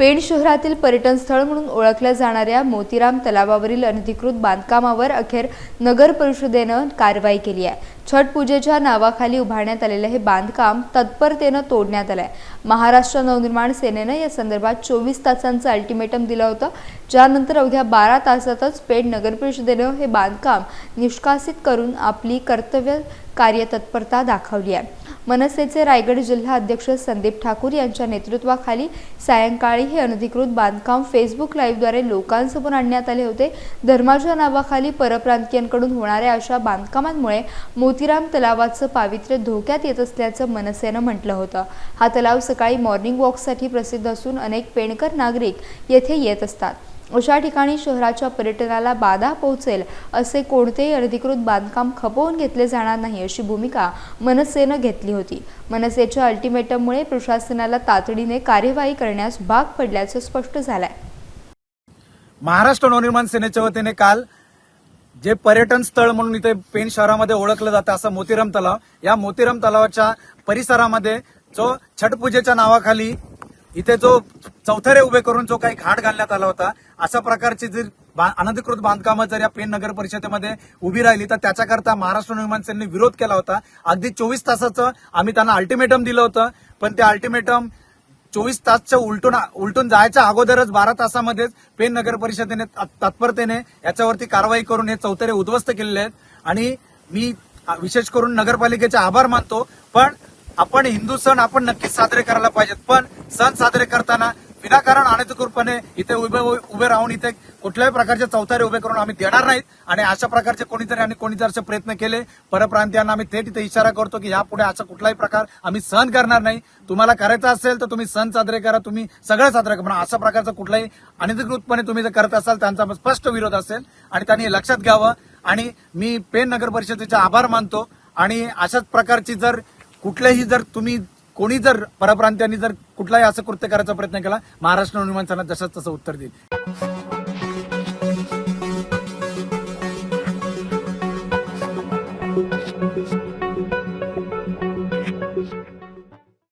पेण शहरातील पर्यटन स्थळ म्हणून ओळखल्या जाणाऱ्या मोतीराम तलावावरील अनधिकृत बांधकामावर अखेर नगर परिषदेनं कारवाई केली आहे. छठ पूजेच्या नावाखाली उभारण्यात आलेलं हे बांधकाम तत्परतेनं तोडण्यात आलंय. महाराष्ट्र नवनिर्माण सेनेनं या संदर्भात चोवीस तासांचं अल्टिमेटम दिलं होतं. ज्यानंतर अवघ्या बारा तासातच पेण नगर परिषदेनं हे बांधकाम निष्कासित करून आपली कर्तव्य कार्यतत्परता दाखवली आहे. मनसेचे रायगड जिल्हा अध्यक्ष संदीप ठाकूर यांच्या नेतृत्वाखाली सायंकाळी हे अनधिकृत बांधकाम फेसबुक लाईव्हद्वारे लोकांसमोर आणण्यात आले होते. धर्माच्या नावाखाली परप्रांतीयांकडून होणाऱ्या अशा बांधकामांमुळे मोतीराम तलावाचं पावित्र्य धोक्यात येत असल्याचं मनसेनं म्हटलं होतं. हा तलाव सकाळी मॉर्निंग वॉकसाठी प्रसिद्ध असून अनेक पेणकर नागरिक येथे येत असतात. अशा ठिकाणी शहराच्या पर्यटनाला बाधा पोहोचेल असे कोणतेही अधिकृत बांधकाम खपवून घेतले जाणार नाही अशी भूमिका मनसेनं घेतली होती. मनसेच्या अल्टिमेटममुळे प्रशासनाला तातडीने कार्यवाही करण्यास भाग पडल्याचं स्पष्ट झालंय. महाराष्ट्र नवनिर्माण सेनेच्या वतीने काल जे पर्यटन स्थळ म्हणून इथे पेन शहरामध्ये ओळखलं जातं असं मोतीराम तलाव या मोतीराम तलावाच्या परिसरामध्ये जो छठ पूजेच्या नावाखाली इथे जो चौथरे उभे करून जो काही घाट घालण्यात आला होता अशा प्रकारची जर बा- अनधिकृत बांधकामं जर या पेन नगर परिषदेमध्ये उभी राहिली तर त्याच्याकरता महाराष्ट्र निर्माण सेनेने विरोध केला होता. अगदी चोवीस तासाचं आम्ही त्यांना अल्टिमेटम दिलं होतं पण ते अल्टिमेटम चोवीस तासच्या उलटून उलटून जायच्या अगोदरच बारा तासामध्येच पेन नगर परिषदेने तत्परतेने याच्यावरती कारवाई करून हे चौथरे उद्ध्वस्त केलेले आहेत. आणि मी विशेष करून नगरपालिकेचे आभार मानतो पण आपण हिंदू सण आपण नक्कीच साजरे करायला पाहिजेत. पण सण साजरे करताना विनाकारण अनधिकृतपणे इथे उभे उभे राहून इथे कुठल्याही प्रकारचे चौथारे उभे करून आम्ही देणार नाहीत. आणि अशा प्रकारचे कोणीतरी आणि कोणी जर असे प्रयत्न केले परप्रांतीयांना आम्ही थेट इथे इशारा करतो की यापुढे असा कुठलाही प्रकार आम्ही सहन करणार नाही. तुम्हाला करायचं असेल तर तुम्ही सण साजरे करा तुम्ही सगळं साजरे करा. पण अशा प्रकारचा कुठलाही अनधिकृतपणे तुम्ही जर करत असाल त्यांचा स्पष्ट विरोध असेल आणि त्यांनी लक्षात घ्यावं. आणि मी पेन नगर परिषदेचे आभार मानतो. आणि अशाच प्रकारची जर कुठल्याही जर तुम्ही कोणी जर परप्रांत्यांनी जर कुठलाही असं कृत्य करायचा प्रयत्न केला महाराष्ट्र नवनिर्माण सेना जसंच तसं उत्तर देईल.